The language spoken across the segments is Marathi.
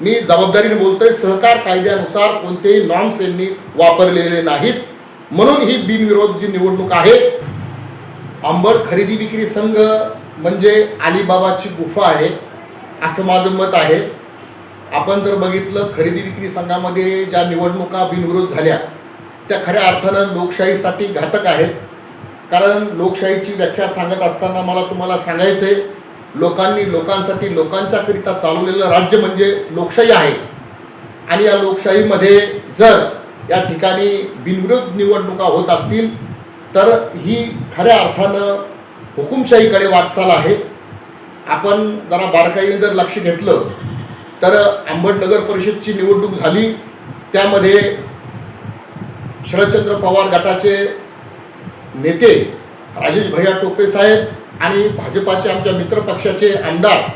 मी जबाबदारीने बोलतोय सहकार कायद्यानुसार कोणतेही नॉर्म्स यांनी वापरलेले नाहीत. म्हणून ही बिनविरोध जी निवडणूक आहे अंबड खरेदी विक्री संघ म्हणजे अलिबाबाची गुफा आहे असं माझं मत आहे. आपण जर बघितलं खरेदी विक्री संघामध्ये ज्या निवडणुका बिनविरोध झाल्या त्या खऱ्या अर्थानं लोकशाहीसाठी घातक आहेत. कारण लोकशाहीची व्याख्या सांगत असताना मला तुम्हाला सांगायचं आहे लोकांनी लोकांसाठी लोकांच्याकरिता चालवलेलं राज्य म्हणजे लोकशाही आहे. आणि या लोकशाहीमध्ये जर या ठिकाणी बिनविरोध निवडणुका होत असतील तर ही खऱ्या अर्थानं हुकुमशाहीकडे वाटचाल आहे. आपण जरा बारकाईने जर लक्ष घेतलं तर आंबड नगर परिषदची निवडणूक झाली त्यामध्ये शरदचंद्र पवार गटाचे नेते राजेश भैया टोपे साहेब आणि भाजपाचे आमच्या मित्र पक्षाचे आमदार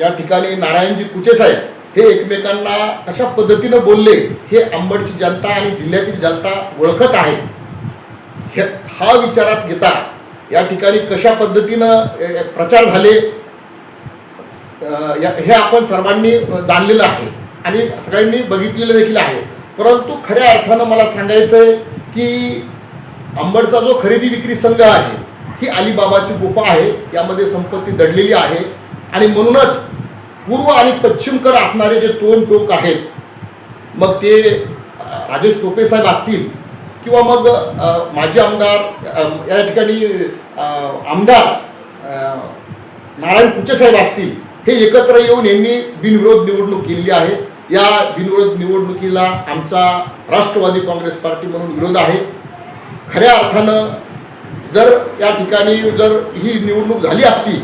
या ठिकाणी नारायणजी कुचे साहेब हे एकमेकांना कशा पद्धतीनं बोलले हे आंबडची जनता आणि जिल्ह्यातील जनता ओळखत आहे. हे हा विचारात घेता या ठिकाणी कशा पद्धतीनं प्रचार झाले या- हे आपण सर्वांनी जाणलेलं आहे आणि सगळ्यांनी बघितलेलं देखील आहे. परंतु खऱ्या अर्थानं मला सांगायचं आहे की आंबडचा जो खरेदी विक्री संघ आहे ही अलिबाबाची गुफा आहे यामध्ये संपत्ती दडलेली आहे. आणि म्हणूनच पूर्व आणि पश्चिमकडे असणारे जे दोन टोक आहेत मग ते राजेश टोपे साहेब असतील किंवा मग माजी आमदार या ठिकाणी आमदार नारायण कुचे साहेब असतील हे एकत्र येऊन यांनी बिनविरोध निवडणूक केलेली आहे. या बिनविरोध निवडणुकीला आमचा राष्ट्रवादी काँग्रेस पार्टी म्हणून विरोध आहे. खऱ्या अर्थानं जर या ठिकाणी जर ही निवडणूक झाली असती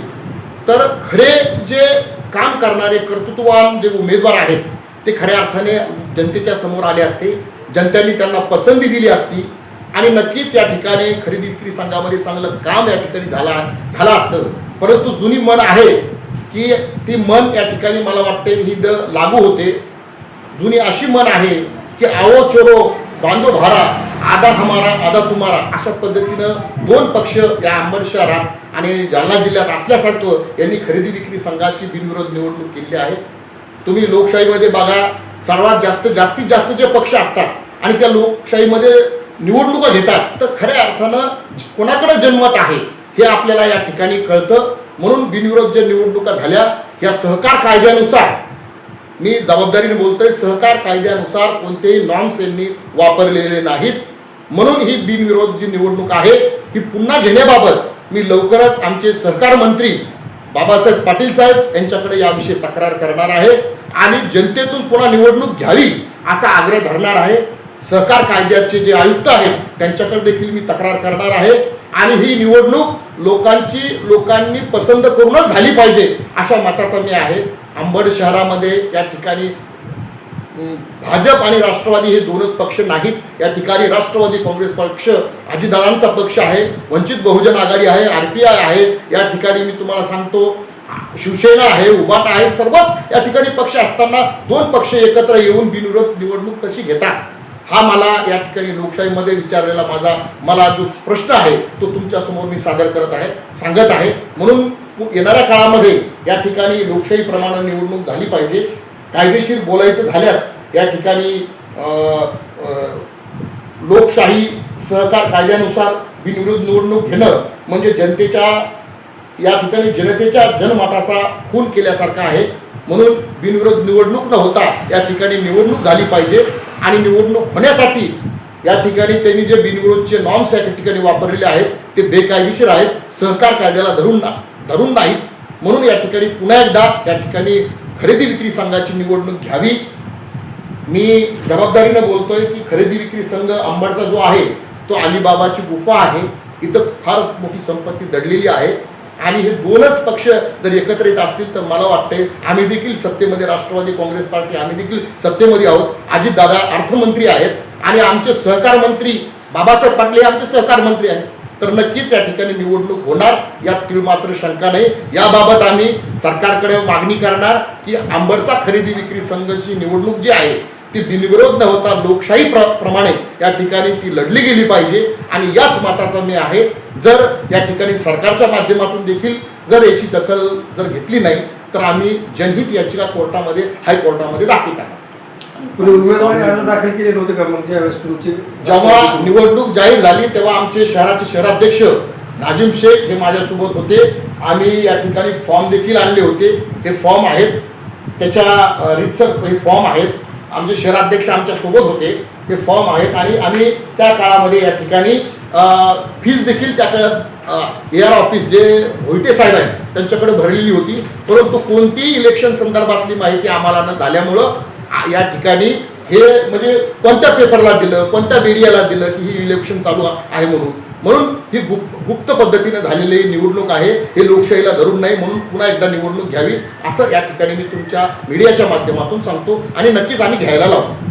तर खरे जे काम करणारे कर्तृत्ववान जे उमेदवार आहेत ते खऱ्या अर्थाने जनतेच्या समोर आले असते जनतेने त्यांना पसंती दिली असती आणि नक्कीच या ठिकाणी खरेदी विक्री संघामध्ये चांगलं काम या ठिकाणी झाला झालं असतं. परंतु जुनी मन आहे की ती मन या ठिकाणी मला वाटते ही द लागू होते. जुनी अशी मन आहे की आवो चोरो बांधो भारा आधा हमारा आधा तुम्हारा अशा पद्धतीनं दोन पक्ष या अंबड शहरात आणि जालना जिल्ह्यात असल्यासारखं यांनी खरेदी विक्री संघाची बिनविरोध निवडणूक केली आहे. तुम्ही लोकशाहीमध्ये बघा सर्वात जास्त जास्तीत जास्त जे पक्ष असतात आणि त्या लोकशाहीमध्ये निवडणुका घेतात तर खऱ्या अर्थानं कोणाकडे जन्मत आहे हे आपल्याला या ठिकाणी कळतं. म्हणून बिनविरोध ज्या निवडणुका झाल्या या सहकार कायद्यानुसार मी जबाबदारीने बोलतोय सहकार कायद्यानुसार कोणतेही नॉर्म्स यांनी वापरलेले नाहीत. म्हणून ही बिनविरोध जी निवडणूक आहे ही पुन्हा घेण्याबाबत मी लवकरच आमचे सहकार मंत्री बाबासाहेब पाटील साहेब यांच्याकडे याविषयी तक्रार करणार आहे आणि जनतेतून पुन्हा निवडणूक घ्यावी असा आग्रह धरणार आहे. सहकार कायद्याचे जे आयुक्त आहेत त्यांच्याकडे देखील मी तक्रार करणार आहे आणि ही निवडणूक लोकांची लोकांनी पसंत करूनच झाली पाहिजे अशा मताचा मी आहे. अंबड शहरामध्ये या ठिकाणी भाजप आणि राष्ट्रवादी हे दोनच पक्ष नाहीत. या ठिकाणी राष्ट्रवादी काँग्रेस पक्ष अजितदादांचा पक्ष आहे वंचित बहुजन आघाडी आहे आर पी आय आहे. या ठिकाणी मी तुम्हाला सांगतो शिवसेना आहे उबाटा आहे सर्वच या ठिकाणी पक्ष असताना दोन पक्ष एकत्र येऊन बिनविरोध निवडणूक कशी घेतात? हा मला या ठिकाणी लोकशाहीमध्ये विचारलेला माझा मला जो प्रश्न आहे तो तुमच्यासमोर मी सादर करत आहे सांगत आहे. म्हणून येणाऱ्या काळामध्ये या ठिकाणी लोकशाहीप्रमाणे निवडणूक झाली पाहिजे. कायदेशीर बोलायचं झाल्यास या ठिकाणी लोकशाही सहकार कायद्यानुसार बिनविरोध निवडणूक घेणं म्हणजे जनतेच्या या ठिकाणी जनतेच्या जनमताचा खून केल्यासारखा आहे. म्हणून बिनविरोध निवडणूक न होता या ठिकाणी निवडणूक झाली पाहिजे आणि निवडणूक होण्यासाठी या ठिकाणी त्यांनी जे बिनविरोधचे नॉर्म्स या ठिकाणी वापरलेले आहेत ते बेकायदेशीर आहेत. सहकार कायद्याला धरून ना धरून नाहीत. म्हणून या ठिकाणी पुन्हा एकदा या ठिकाणी खरेदी विक्री संघाची निवडणूक घ्यावी. मी जबाबदारीनं बोलतोय की खरेदी विक्री संघ अंबडचा जो आहे तो अलिबाबाची गुफा आहे. इथं फारच मोठी संपत्ती दडलेली आहे. आणि हे दोनच पक्ष जर एकत्र येत असतील तर मला वाटते आम्ही देखील सत्तेमध्ये राष्ट्रवादी काँग्रेस पार्टी आम्ही देखील सत्तेमध्ये आहोत. अजितदादा अर्थमंत्री आहेत. आणि आमचे सहकार मंत्री बाबासाहेब पाटले हे आमचे सहकार मंत्री आहेत. तर नक्कीच या ठिकाणी निवडणूक होणार. यात तीळ मात्र शंका नाही. याबाबत आम्ही सरकारकडे मागणी करणार की आंबडचा खरेदी विक्री संघाची निवडणूक जी आहे ती बिनविरोध न होता लोकशाही प्र प्रमाणे या ठिकाणी ती लढली गेली पाहिजे. आणि याच मताचा मी आहे. जर या ठिकाणी सरकारच्या माध्यमातून देखील जर याची दखल जर घेतली नाही तर आम्ही जनहित याचिका कोर्टामध्ये हायकोर्टामध्ये दाखल करणार. उमेदवारी अर्ज दाखल केले नव्हते का मग? ज्यावेळेस तुमचे जेव्हा निवडणूक जाहीर झाली तेव्हा आमचे शहराचे शहराध्यक्ष नाजिम शेख हे माझ्यासोबत होते. आम्ही या ठिकाणी फॉर्म देखील आणले होते. हे फॉर्म आहेत. त्याच्या रितसर हे फॉर्म आहेत. आमचे शहराध्यक्ष आमच्यासोबत होते ते फॉर्म आहेत आणि आम्ही त्या काळामध्ये या ठिकाणी फीज देखील त्या काळात ए आर ऑफिस जे भोईटे साहेब आहेत त्यांच्याकडे भरलेली होती. परंतु कोणतीही इलेक्शन संदर्भातली माहिती आम्हाला न झाल्यामुळं या ठिकाणी हे म्हणजे कोणत्या पेपरला दिलं कोणत्या मीडियाला दिलं की ही इलेक्शन चालू आहे म्हणून. म्हणून ही गुप्त गुप्त पद्धतीने झालेली निवडणूक आहे. हे लोकशाहीला धरून नाही म्हणून पुन्हा एकदा निवडणूक घ्यावी. असं या ठिकाणी मी तुमच्या मीडियाच्या माध्यमातून सांगतो. आणि नक्कीच आम्ही घ्यायला लावतो